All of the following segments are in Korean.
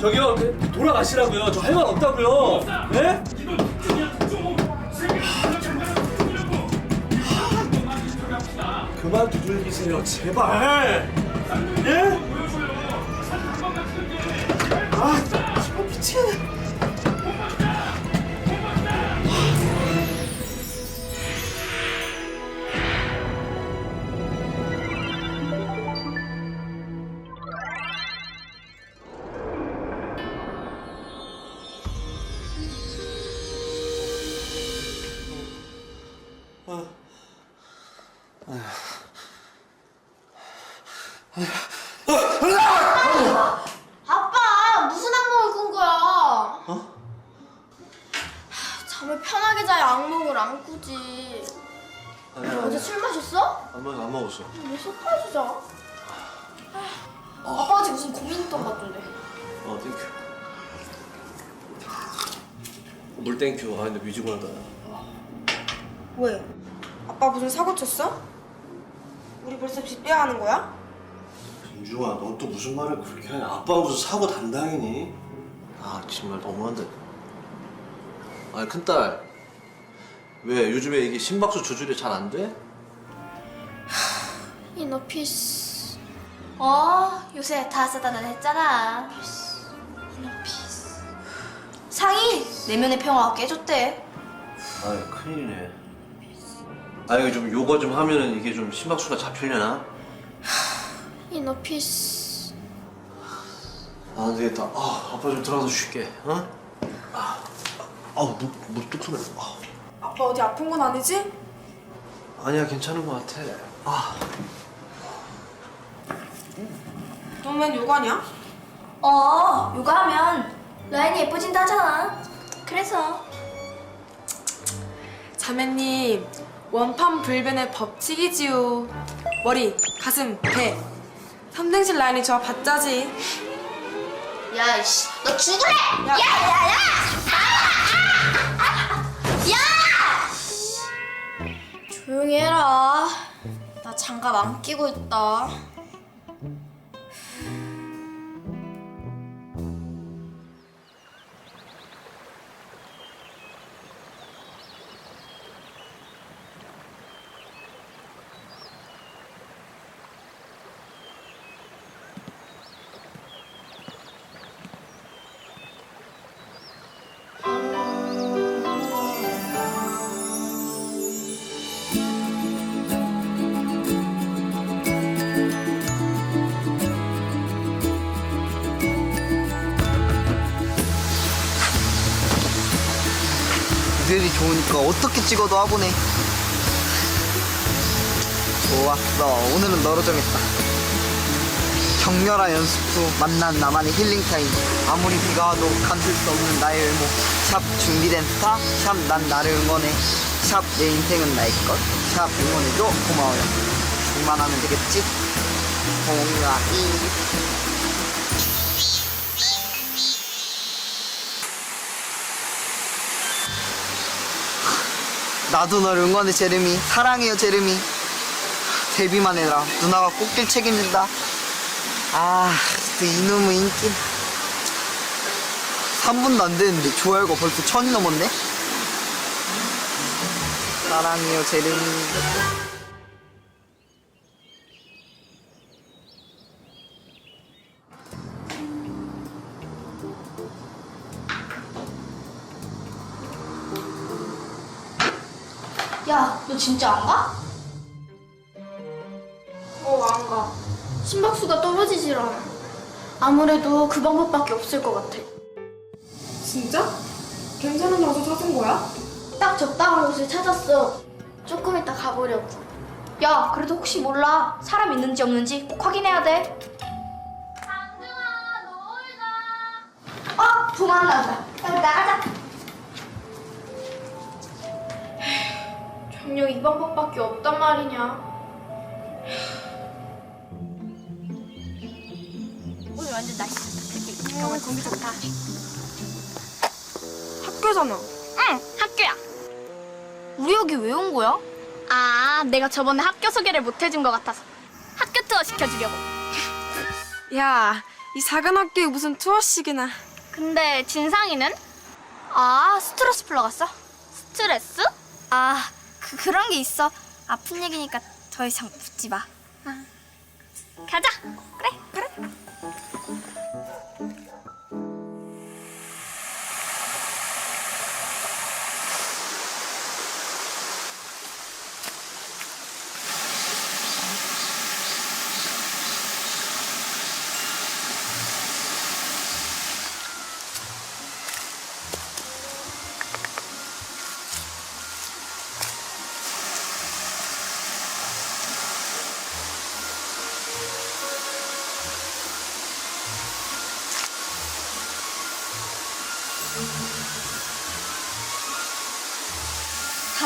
저기요 그, 돌아가시라고요. 저 할 말 없다고요. 네? 그만 두들기세요 제발. 예? 아 정말 미치겠네. 잠을 편하게 자야 악몽을 안 꾸지. 아니야 어제 술 마셨어? 안, 먹, 안 먹었어. 왜 소파에서 자? 아빠가 지금 무슨 고민 있던 것 같던데. 어 땡큐. 물 땡큐. 아 근데 미지근하다. 왜? 아빠 무슨 사고 쳤어? 우리 벌써 집 빼야 하는 거야? 민중아, 너또 무슨 말을 그렇게 하냐? 아빠 무슨 사고 담당이니? 아, 정말 너무한데. 아니 큰딸 왜 요즘에 이게 심박수 조절이 잘 안 돼? 이너 피스. 어 요새 다 쓰다단했잖아. 이너 피스. 상이 내면의 평화가 깨졌대. 아, 큰일이네. 아 이거 좀 요거 좀 하면은 이게 좀 심박수가 잡히려나? 이너 피스. 아, 안 되겠다. 아, 아빠 좀 들어가서 쉴게. 어? 아, 아우 물, 물뚝 쏘네. 아, 아빠 어디 아픈 건 아니지? 아니야 괜찮은 것 같아. 아, 너맨 요가냐? 어 요가하면 라인이 예뻐진다 하잖아. 그래서. 자매님 원판 불변의 법칙이지요 머리, 가슴, 배 삼등신 라인이 좋아 봤자지 야, 이씨, 너 죽을래? 야. 야, 야, 조용히 해라. 나 장갑 안 끼고 있다. 비주얼이 좋으니까 어떻게 찍어도 화보네. 좋았어 오늘은 너로 정했다. 격렬한 연습 후 만난 나만의 힐링 타임. 아무리 비가 와도 감출 수 없는 나의 외모. 샵 준비된 스타 샵 난 나를 응원해. 샵 내 인생은 나의 것샵 응원해줘 고마워요. 이만 하면 되겠지? 공유하기 나도 널 응원해 제르미. 사랑해요 제르미. 데뷔만 해라. 누나가 꽃길 책임진다. 아또 이놈의 인기. 3분도 안 됐는데 좋아요가 벌써 천이 넘었네? 사랑해요 제르미 진짜 안 가? 어 안 가. 심박수가 떨어지질 않아. 아무래도 그 방법밖에 없을 것 같아. 진짜? 괜찮은 장소 찾은 거야? 딱 적당한 곳을 찾았어. 조금 이따 가보려고. 야, 그래도 혹시 몰라. 사람 있는지 없는지 꼭 확인해야 돼. 강등아, 놀자. 어, 부만. 빨리 나가자. 정녕 이 방법밖에 없단 말이냐. 오늘 완전 날씨 좋다. 그치? 공기 좋다. 학교잖아. 응, 학교야. 우리 여기 왜 온 거야? 아, 내가 저번에 학교 소개를 못 해준 것 같아서 학교 투어 시켜주려고. 야 이 작은 학교에 무슨 투어식이나. 근데 진상이는? 아 스트레스 풀러 갔어? 스트레스? 아 그, 그런 게 있어. 아픈 얘기니까 더 이상 묻지 마. 아. 가자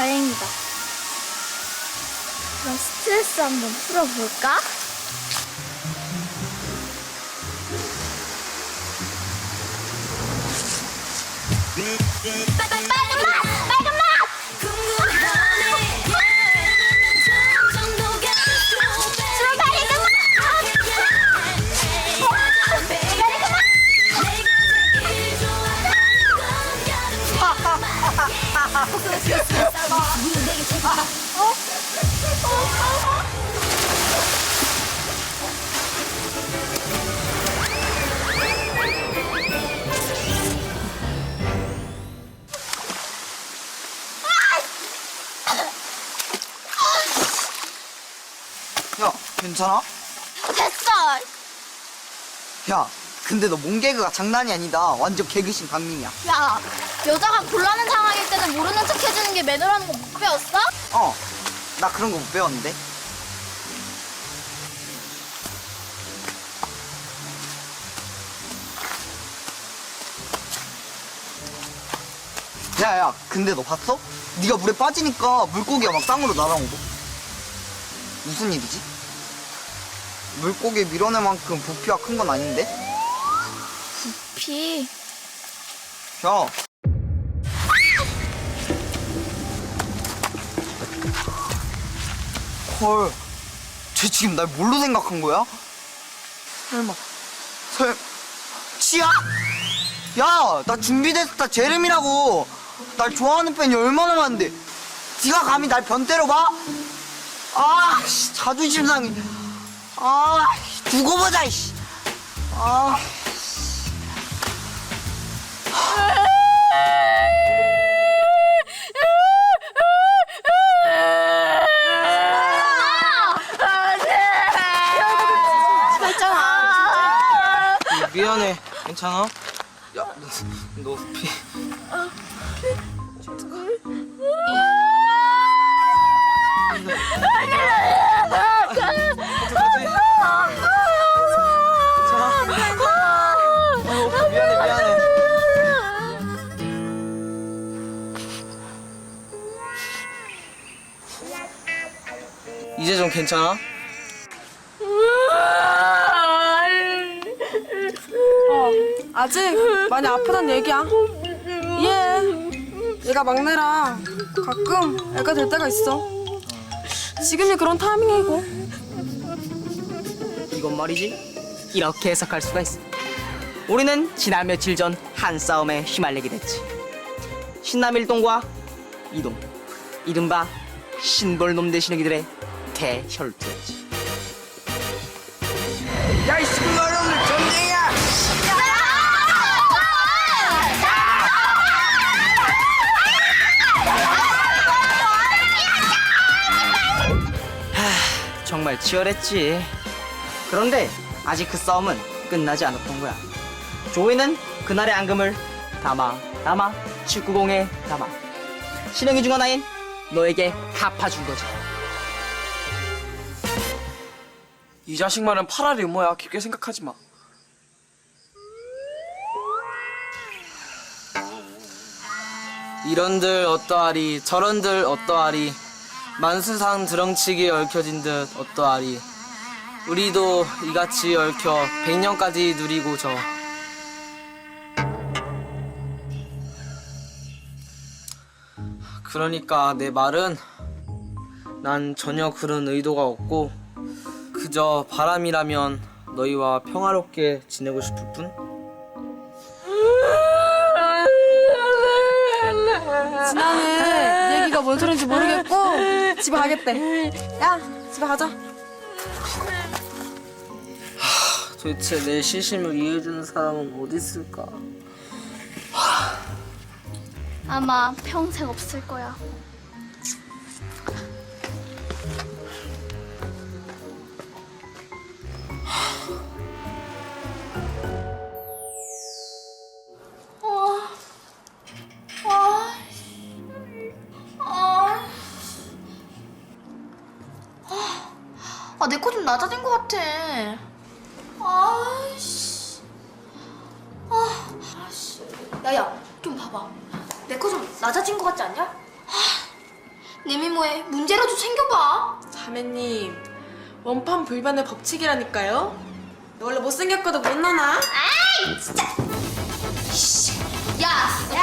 다행이다 그럼 스트레스 한번 풀어볼까? 괜찮아? 됐어! 야 근데 너 몸개그가 장난이 아니다 완전 개그신 강민이야 야, 여자가 곤란한 상황일 때는 모르는 척 해주는 게 매너라는 거 못 배웠어? 어 나 그런 거 못 배웠는데 야 야 근데 너 봤어? 네가 물에 빠지니까 물고기가 막 땅으로 날아온 거 무슨 일이지? 물고기 밀어낼 만큼 부피가 큰 건 아닌데? 부피... 야, 헐. 쟤 지금 날 뭘로 생각한 거야? 설마. 설, 치아? 야, 나 준비됐다, 제름이라고. 날 좋아하는 팬이 얼마나 많은데. 네가 감히 날 변태로 봐? 아, 씨, 자존심 상해. 아, 두고 보자, 이씨. 아. 미안해. 괜찮아? 야, 너, 너 피. 미안해, 이제 좀 괜찮아? 아직 많이 아프단 얘기야. 이해해. 얘가 막내라 가끔 애가 될 때가 있어. 지금이 그런 타이밍이고. 이건 말이지 이렇게 해석할 수가 있어 우리는 지난 며칠 전 한 싸움에 휘말리게 됐지 신남 일동과 이동 이른바 신벌놈 대신이들의 대혈투였지 야이 신발놈들 전쟁이야! 정말 치열했지. 그런데 아직 그 싸움은 끝나지 않았던 거야. 조이는 그날의 앙금을 담아 담아 축구공에 담아. 신영이 중 하나인 너에게 갚아준 거지 이 자식 말은 파라리 음모야? 깊게 생각하지 마. 이런들 어떠하리 저런들 어떠하리. 만수상 드렁치기 얽혀진 듯 어떠하리. 우리도 이같이 얽혀 백년까지 누리고 저. 그러니까 내 말은 난 전혀 그런 의도가 없고 그저 바람이라면 너희와 평화롭게 지내고 싶을 뿐? 진아는 얘기가 뭔 소린지 모르겠고 집에 가겠대. 야, 집에 가자. 도대체 내 시심을 이해해주는 사람은 어디 있을까? 아마 평생 없을 거야. 아, 내 코 좀 낮아진 것 같아. 아이씨. 아, 아씨. 야 야, 좀 봐봐. 내 코 좀 낮아진 것 같지 않냐? 아, 내 미모에 문제라도 챙겨봐. 자매님, 원판 불변의 법칙이라니까요. 너 원래 못생겼거든 못 나나? 아이, 진짜. 씨. 야, 야,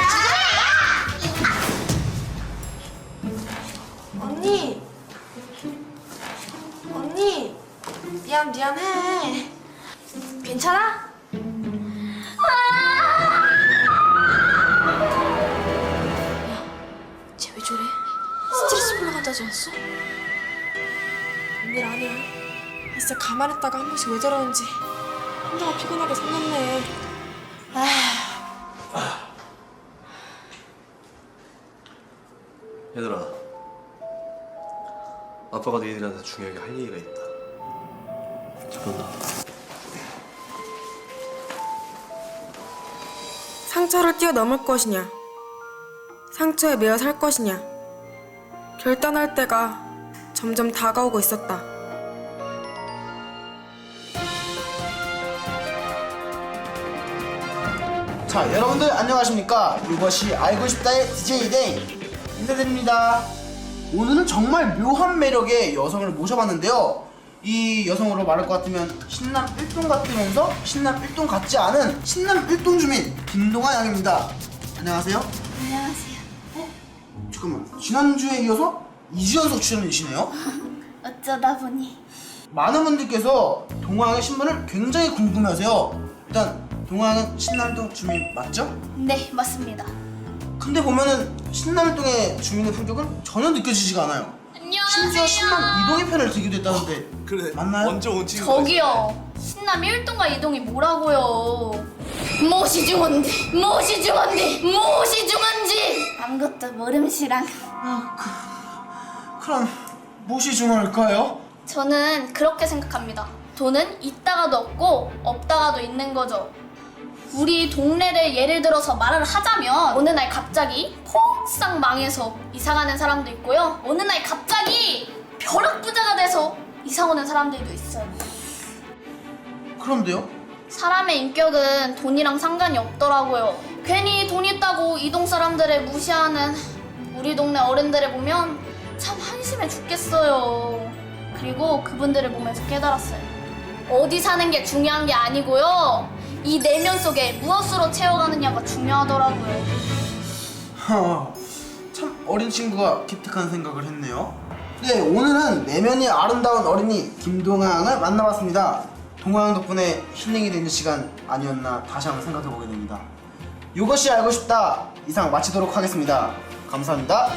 언니. 언니. 미안 미안해. 괜찮아? 쟤 왜 저래? 스트레스 올라간다지 않았어? 웬일 아니야. 진짜 가만히 있다가 한 번씩 왜 저러는지. 혼자가 피곤하게 생겼네. 얘들아. 아빠가 너희들한테 중요하게 할 얘기가 있다. 잠깐 나 상처를 뛰어넘을 것이냐, 상처에 매여 살 것이냐, 결단할 때가 점점 다가오고 있었다. 자, 여러분들 안녕하십니까? 이것이 알고 싶다의 DJ 데이 인사드립니다. 오늘은 정말 묘한 매력의 여성을 모셔봤는데요. 이 여성으로 말할 것 같으면 신남 1동 같으면서 신남 1동 같지 않은 신남 1동 주민 김동아 양입니다. 안녕하세요. 안녕하세요. 잠깐만, 지난주에 이어서 2주 연속 출연이시네요. 어쩌다 보니. 많은 분들께서 동아양의 신분을 굉장히 궁금해하세요. 일단 동아양은 신남동 주민 맞죠? 네, 맞습니다. 근데 보면은 신남동의 주민의 품격은 전혀 느껴지지가 않아요. 심지어 신남 이동의 편을 들기도 했다는데 그래 맞나요? 먼저 온 친구가 저기요. 신남 1동과 2동이 뭐라고요? 무엇이 중한지, 무엇이 중한지, 무엇이 중한지. 아무것도 모름시랑. 아, 그, 그럼 무엇이 중요할까요? 저는 그렇게 생각합니다. 돈은 있다가도 없고 없다가도 있는 거죠. 우리 동네를 예를 들어서 말을 하자면 어느 날 갑자기 퐁싹 망해서 이사 가는 사람도 있고요. 어느 날 갑자기 벼락 부자가 돼서 이사 오는 사람들도 있어요. 그런데요? 사람의 인격은 돈이랑 상관이 없더라고요. 괜히 돈 있다고 이동 사람들을 무시하는 우리 동네 어른들을 보면 참 한심해 죽겠어요. 그리고 그분들을 보면서 깨달았어요. 어디 사는 게 중요한 게 아니고요. 이 내면 속에 무엇으로 채워가느냐가 중요하더라고요. 하, 참 어린 친구가 기특한 생각을 했네요. 네, 오늘은 내면이 아름다운 어린이 김동항을 만나봤습니다. 동항 덕분에 힐링이 되는 시간 아니었나 다시 한번 생각해보게 됩니다. 이것이 알고 싶다 이상 마치도록 하겠습니다. 감사합니다.